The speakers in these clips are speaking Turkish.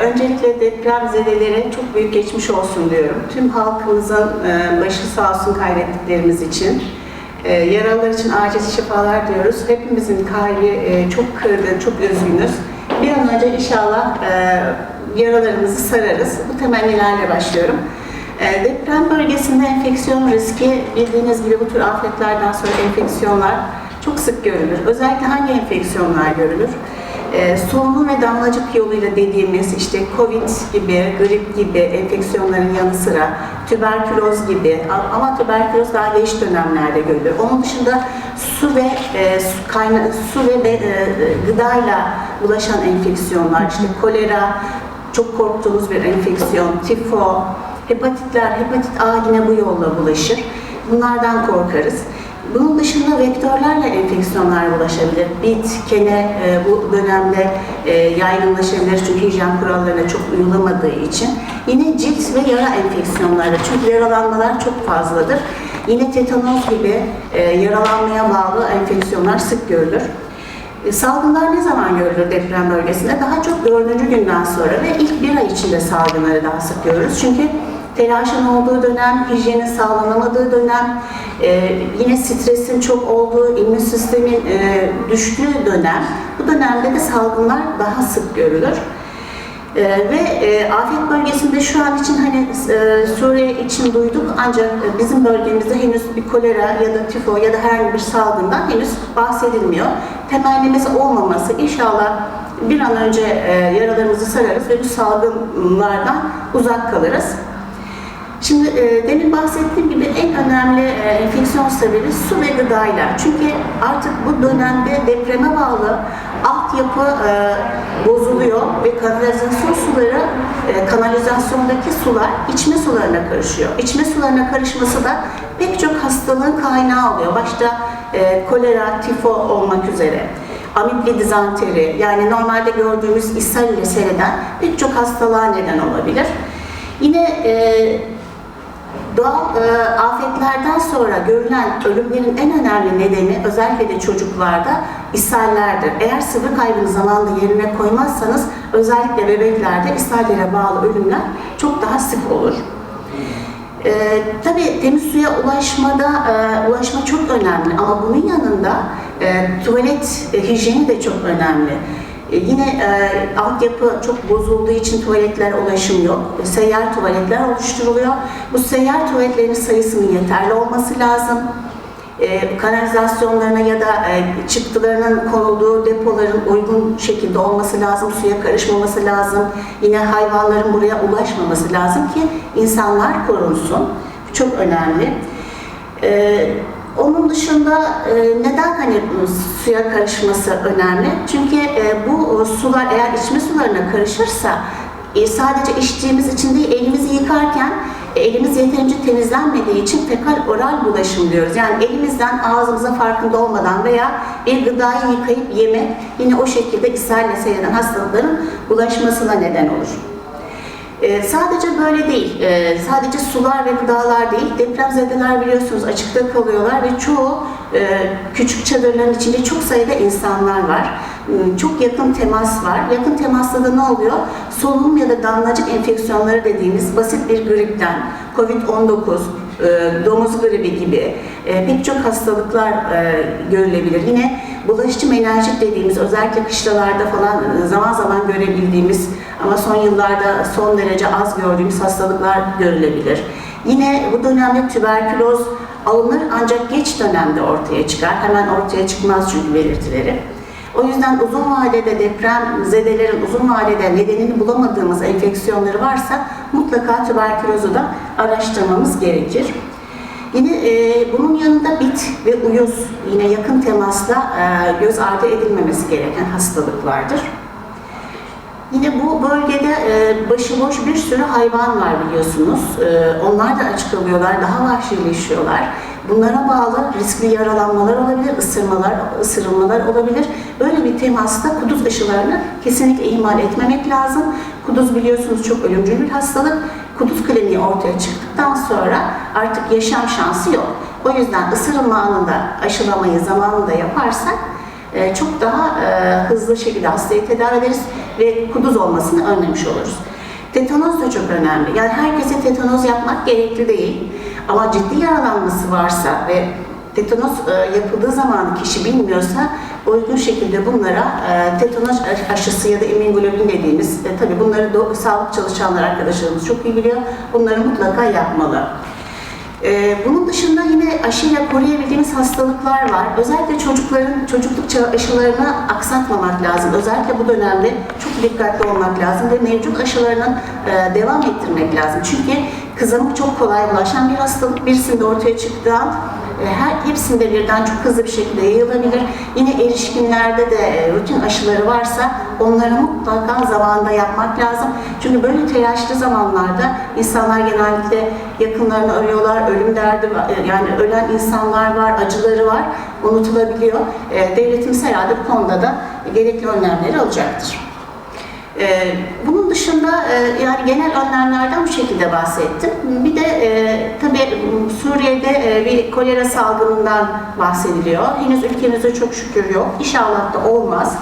Öncelikle depremzedelere çok büyük geçmiş olsun diyorum. Tüm halkımızın e, başı sağ olsun kaybettiklerimiz için. E, Yaralılar için acil şifalar diyoruz. Hepimizin kalbi e, çok kırdı, çok üzgünüz. Bir an önce inşallah yaralarımızı sararız. Bu temennilerle başlıyorum. Deprem bölgesinde enfeksiyon riski bildiğiniz gibi bu tür afetlerden sonra enfeksiyonlar çok sık görülür. Özellikle hangi enfeksiyonlar görülür? E, solunum ve damlacık yoluyla dediğimiz işte COVID gibi, grip gibi enfeksiyonların yanı sıra tüberküloz gibi ama tüberküloz daha geç dönemlerde görülür. Onun dışında su ve e, su, kayna, su ve e, gıdayla bulaşan enfeksiyonlar işte kolera, çok korktuğumuz bir enfeksiyon, tifo, hepatitler, hepatit A yine bu yolla bulaşır. Bunlardan korkarız. Bunun dışında vektörlerle enfeksiyonlar bulaşabilir. Bit, kene e, bu dönemde e, yaygınlaşabilir çünkü hijyen kurallarına çok uyulamadığı için. Yine cilt ve yara enfeksiyonları çünkü yaralanmalar çok fazladır. Yine tetanoz gibi e, yaralanmaya bağlı enfeksiyonlar sık görülür. E, Salgınlar ne zaman görülür deprem bölgesinde? Daha çok dördüncü günden sonra ve ilk bir ay içinde salgınları daha sık görürüz. Çünkü telaşın olduğu dönem, hijyenin sağlanamadığı dönem, e, yine stresin çok olduğu, immün sistemin e, düştüğü dönem. Bu dönemde de salgınlar daha sık görülür. Ee, ve e, afet bölgesinde şu an için hani e, Suriye için duyduk ancak e, bizim bölgemizde henüz bir kolera ya da tifo ya da herhangi bir salgından henüz bahsedilmiyor. Temennimiz olmaması inşallah bir an önce e, yaralarımızı sararız ve bu salgınlardan uzak kalırız. Şimdi e, demin bahsettiğim gibi en önemli e, enfeksiyon sebebi su ve gıdayla. Çünkü artık bu dönemde depreme bağlı altyapı e, bozuluyor ve kanalizasyon suları, e, kanalizasyondaki sular içme sularına karışıyor. İçme sularına karışması da pek çok hastalığın kaynağı oluyor. Başta e, kolera, tifo olmak üzere amipli dizanteri yani normalde gördüğümüz ishal ile seyreden pek çok hastalığa neden olabilir. Yine e, Doğal e, afetlerden sonra görülen ölümlerin en önemli nedeni özellikle de çocuklarda ishallerdir. Eğer sıvı kaybını zamanında yerine koymazsanız özellikle bebeklerde ishallere bağlı ölümler çok daha sık olur. E, tabii temiz suya ulaşmada e, ulaşma çok önemli ama bunun yanında e, tuvalet e, hijyeni de çok önemli. E, yine e, altyapı çok bozulduğu için tuvaletlere ulaşım yok. Seyyar tuvaletler oluşturuluyor. Bu seyyar tuvaletlerin sayısının yeterli olması lazım. E, kanalizasyonlarına ya da e, çıktılarının konulduğu depoların uygun şekilde olması lazım, suya karışmaması lazım. Yine hayvanların buraya ulaşmaması lazım ki insanlar korunsun. Bu çok önemli. E, onun dışında e, neden hani suya karışması önemli? Çünkü e, bu sular eğer içme sularına karışırsa e, sadece içtiğimiz için değil elimizi yıkarken elimiz yeterince temizlenmediği için fekal oral bulaşım diyoruz. Yani elimizden ağzımıza farkında olmadan veya bir gıdayı yıkayıp yemek yine o şekilde ishalle seyreden hastalıkların bulaşmasına neden olur. Ee, sadece böyle değil, ee, sadece sular ve gıdalar değil, depremzedeler biliyorsunuz açıkta kalıyorlar ve çoğu e, küçük çadırların içinde çok sayıda insanlar var. Hmm, Çok yakın temas var. Yakın temasta da ne oluyor? Solunum ya da damlacık enfeksiyonları dediğimiz basit bir gripten, COVID-19, e, domuz gribi gibi e, pek çok hastalıklar e, görülebilir. Yine bulaşıcı menenjit dediğimiz özellikle kışlalarda falan e, zaman zaman görebildiğimiz ama son yıllarda son derece az gördüğümüz hastalıklar görülebilir. Yine bu dönemde tüberküloz alınır ancak geç dönemde ortaya çıkar. Hemen ortaya çıkmaz çünkü belirtileri. O yüzden uzun vadede deprem zedelerin uzun vadede nedenini bulamadığımız enfeksiyonları varsa mutlaka tüberkülozu da araştırmamız gerekir. Yine e, bunun yanında bit ve uyuz yine yakın temasla e, göz ardı edilmemesi gereken hastalıklardır. Yine bu bölgede e, başıboş bir sürü hayvan var biliyorsunuz. E, onlar da aç kalıyorlar, daha vahşileşiyorlar. Bunlara bağlı riskli yaralanmalar olabilir, ısırmalar, ısırılmalar olabilir. Böyle bir temasta kuduz aşılarını kesinlikle ihmal etmemek lazım. Kuduz biliyorsunuz çok ölümcül bir hastalık. Kuduz kliniği ortaya çıktıktan sonra artık yaşam şansı yok. O yüzden ısırılma anında aşılamayı zamanında yaparsak e, çok daha e, hızlı şekilde hastayı tedavi ederiz ve kuduz olmasını önlemiş oluruz. Tetanoz da çok önemli. Yani herkese tetanoz yapmak gerekli değil. Ama ciddi yaralanması varsa ve tetanoz e, yapıldığı zaman kişi bilmiyorsa uygun şekilde bunlara e, tetanoz aşısı ya da immünoglobulin dediğimiz, e, tabii bunları do- sağlık çalışanlar arkadaşlarımız çok iyi biliyor. Bunları mutlaka yapmalı. Ee, bunun dışında yine aşıyla koruyabildiğimiz hastalıklar var. Özellikle çocukların çocukluk çağı aşılarını aksatmamak lazım. Özellikle bu dönemde çok dikkatli olmak lazım ve mevcut aşılarının e, devam ettirmek lazım. Çünkü kızamık çok kolay bulaşan bir hastalık. Birisinde ortaya çıktığı e, her hepsinde birden çok hızlı bir şekilde yayılabilir. Yine erişkinlerde de e, rutin aşıları varsa onları mutlaka zamanında yapmak lazım. Çünkü böyle telaşlı zamanlarda insanlar genellikle yakınlarını arıyorlar, ölüm derdi var, e, yani ölen insanlar var, acıları var, unutulabiliyor. Devletimiz herhalde bu konuda da gerekli önlemleri alacaktır. Ee, bunun dışında e, yani genel önlemlerden bu şekilde bahsettim. Bir de e, tabii Suriye'de e, bir kolera salgınından bahsediliyor. Henüz ülkemizde çok şükür yok. İnşallah da olmaz.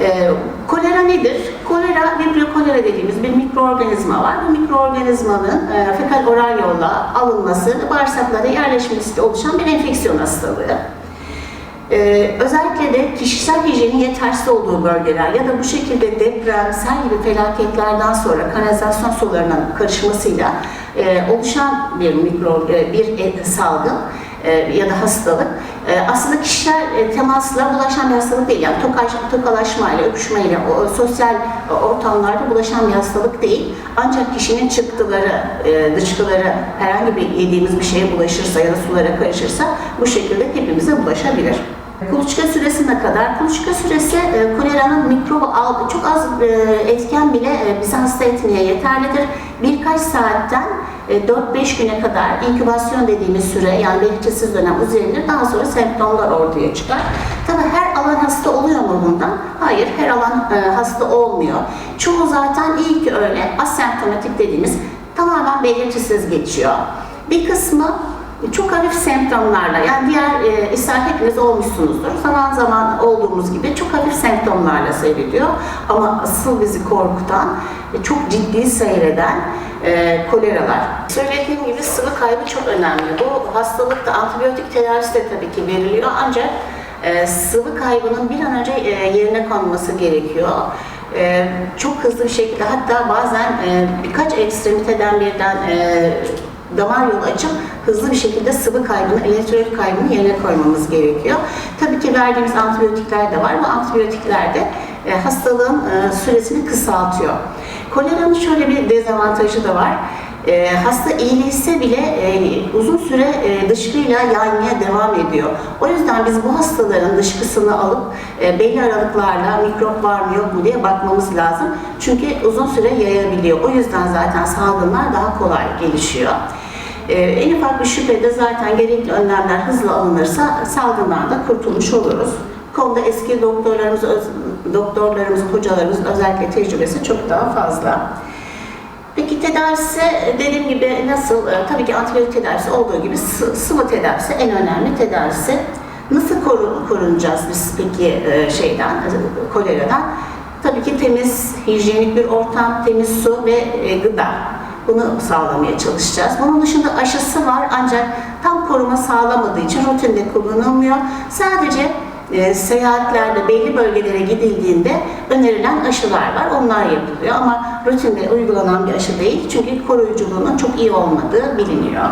E, kolera nedir? Kolera, vibrio kolera dediğimiz bir mikroorganizma var. Bu mikroorganizmanın e, fekal oral yolla alınması, bağırsaklara yerleşmesi oluşan bir enfeksiyon hastalığı. Ee, özellikle de kişisel hijyenin yetersiz olduğu bölgeler ya da bu şekilde deprem, sel gibi felaketlerden sonra kanalizasyon sularının karışmasıyla e, oluşan bir mikro e, bir e, salgın e, ya da hastalık e, aslında kişiler e, temasla bulaşan bir hastalık değil. Yani tokaş, tokalaşmayla, öpüşmeyle, o, sosyal ortamlarda bulaşan bir hastalık değil. Ancak kişinin çıktıları, e, dışkıları herhangi bir yediğimiz bir şeye bulaşırsa ya da sulara karışırsa bu şekilde hepimize bulaşabilir. Kuluçka süresine kadar, kuluçka süresi e, koleranın mikrobu çok az e, etken bile e, bizi hasta etmeye yeterlidir. Birkaç saatten e, 4-5 güne kadar inkübasyon dediğimiz süre yani belirtisiz dönem uzayabilir. Daha sonra semptomlar ortaya çıkar. Tabii her alan hasta oluyor mu bundan? Hayır, her alan e, hasta olmuyor. Çoğu zaten iyi ki öyle asemptomatik dediğimiz tamamen belirtisiz geçiyor. Bir kısmı çok hafif semptomlarla yani diğer e, ishal hepiniz olmuşsunuzdur. Zaman zaman olduğumuz gibi çok hafif semptomlarla seyrediyor. Ama asıl bizi korkutan, e, çok ciddi seyreden e, koleralar. Söylediğim gibi sıvı kaybı çok önemli. Bu hastalıkta antibiyotik tedavisi de tabii ki veriliyor ancak e, sıvı kaybının bir an önce e, yerine konması gerekiyor. E, çok hızlı bir şekilde hatta bazen e, birkaç ekstremiteden birden e, damar yolu açıp hızlı bir şekilde sıvı kaybını, elektrolit kaybını yerine koymamız gerekiyor. Tabii ki verdiğimiz antibiyotikler de var. Bu antibiyotikler de e, hastalığın e, süresini kısaltıyor. Koleranın şöyle bir dezavantajı da var. E, hasta iyileşse bile e, uzun süre e, dışkıyla yaymaya devam ediyor. O yüzden biz bu hastaların dışkısını alıp e, belli aralıklarla mikrop var mı yok mu diye bakmamız lazım. Çünkü uzun süre yayabiliyor. O yüzden zaten salgınlar daha kolay gelişiyor. Ee, en ufak bir şüphede zaten gerekli önlemler hızlı alınırsa salgınlardan kurtulmuş oluruz. Konuda eski doktorlarımız, doktorlarımızın, hocalarımızın özellikle tecrübesi çok daha fazla. Peki tedavisi dediğim gibi nasıl? Ee, Tabii ki antibiyotik tedavisi olduğu gibi sı- sıvı tedavisi en önemli tedavisi. Nasıl koru- korunacağız biz peki e, şeyden, e, koleradan? Tabii ki temiz, hijyenik bir ortam, temiz su ve e, gıda. Bunu sağlamaya çalışacağız. Bunun dışında aşısı var ancak tam koruma sağlamadığı için rutinde kullanılmıyor. Sadece e, seyahatlerde belli bölgelere gidildiğinde önerilen aşılar var. Onlar yapılıyor ama rutinde uygulanan bir aşı değil. Çünkü koruyuculuğunun çok iyi olmadığı biliniyor.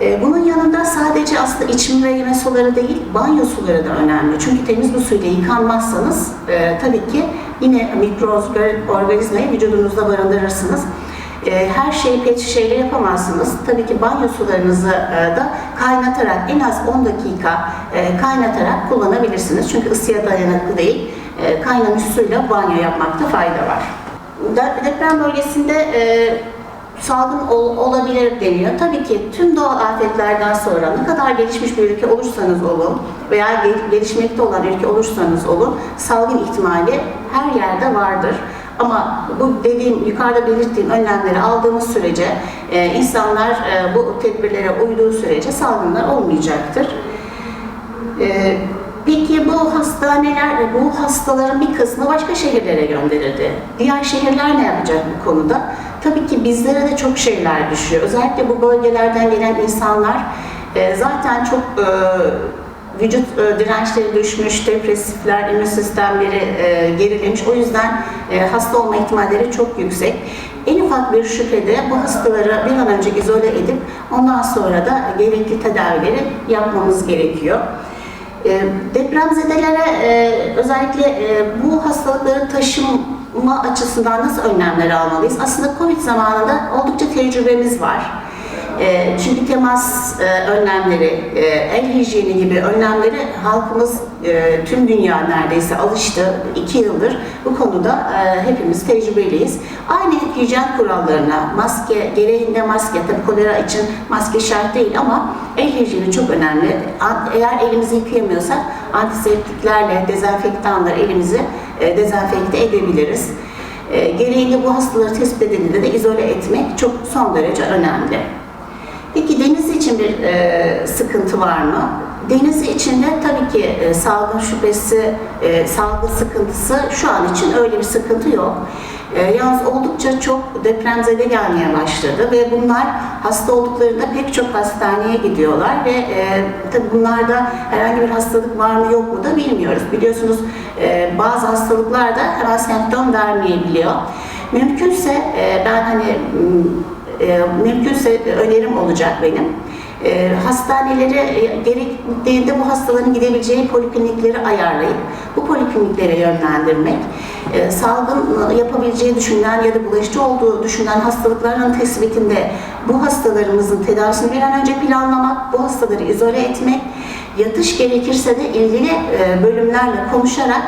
E, Bunun yanında sadece aslında içme ve yeme suları değil, banyo suları da önemli. Çünkü temiz bir suyla yıkanmazsanız e, tabii ki yine mikroorganizmayı vücudunuzda barındırırsınız. E, her şeyi pet şişeyle yapamazsınız. Tabii ki banyo sularınızı e, da kaynatarak en az 10 dakika e, kaynatarak kullanabilirsiniz. Çünkü ısıya dayanıklı değil. E, kaynamış suyla banyo yapmakta fayda var. De- Deprem bölgesinde e, salgın ol- olabilir deniyor. Tabii ki tüm doğal afetlerden sonra ne kadar gelişmiş bir ülke olursanız olun veya gel- gelişmekte olan ülke olursanız olun salgın ihtimali her yerde vardır. Ama bu dediğim, yukarıda belirttiğim önlemleri aldığımız sürece e, insanlar e, bu tedbirlere uyduğu sürece salgınlar olmayacaktır. E, Peki bu hastaneler, bu hastaların bir kısmı başka şehirlere gönderildi. Diğer şehirler ne yapacak bu konuda? Tabii ki bizlere de çok şeyler düşüyor. Özellikle bu bölgelerden gelen insanlar e, zaten çok e, vücut e, dirençleri düşmüş, depresifler, immün sistemleri e, gerilemiş. O yüzden e, hasta olma ihtimalleri çok yüksek. En ufak bir şüphede bu hastaları bir an önce izole edip ondan sonra da gerekli tedavileri yapmamız gerekiyor. Depremzedelere özellikle bu hastalıkları taşıma açısından nasıl önlemler almalıyız? Aslında Covid zamanında oldukça tecrübemiz var. E, Çünkü temas e, önlemleri, e, el hijyeni gibi önlemleri halkımız tüm dünya neredeyse alıştı. iki yıldır bu konuda hepimiz tecrübeliyiz. Aynı hijyen kurallarına, maske, gereğinde maske, tabii kolera için maske şart değil ama el hijyeni çok önemli. Eğer elimizi yıkayamıyorsak antiseptiklerle, dezenfektanla elimizi e, dezenfekte edebiliriz. E, gereğinde bu hastaları tespit edildiğinde de izole etmek çok son derece önemli. Peki deniz için bir e, sıkıntı var mı? Deniz içinde tabii ki e, salgın şüphesi, e, salgın sıkıntısı şu an için öyle bir sıkıntı yok. E, yalnız oldukça çok depremzede gelmeye başladı ve bunlar hasta olduklarında pek çok hastaneye gidiyorlar ve e, tabii bunlarda herhangi bir hastalık var mı yok mu da bilmiyoruz. Biliyorsunuz e, bazı hastalıklar da hemen semptom vermeyebiliyor. Mümkünse e, ben hani e, mümkünse önerim olacak benim. E, hastaneleri e, gerektiğinde bu hastaların gidebileceği poliklinikleri ayarlayıp bu polikliniklere yönlendirmek, e, salgın yapabileceği düşünülen ya da bulaşıcı olduğu düşünülen hastalıkların tespitinde bu hastalarımızın tedavisini bir an önce planlamak, bu hastaları izole etmek, yatış gerekirse de ilgili e, bölümlerle konuşarak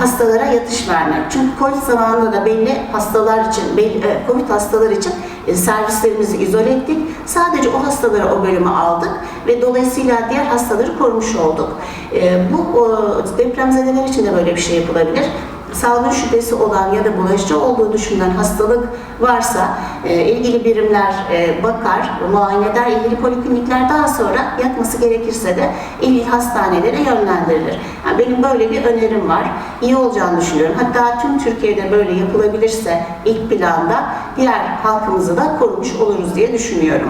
hastalara yatış vermek. Çünkü Covid zamanında da belli hastalar için, belli, Covid hastalar için servislerimizi izole ettik. Sadece o hastaları o bölüme aldık ve dolayısıyla diğer hastaları korumuş olduk. E, Bu depremzedeler için de böyle bir şey yapılabilir salgın şüphesi olan ya da bulaşıcı olduğu düşünülen hastalık varsa e, ilgili birimler e, bakar, muayene eder, ilgili poliklinikler daha sonra yatması gerekirse de ilgili hastanelere yönlendirilir. Yani benim böyle bir önerim var. İyi olacağını düşünüyorum. Hatta tüm Türkiye'de böyle yapılabilirse ilk planda diğer halkımızı da korumuş oluruz diye düşünüyorum.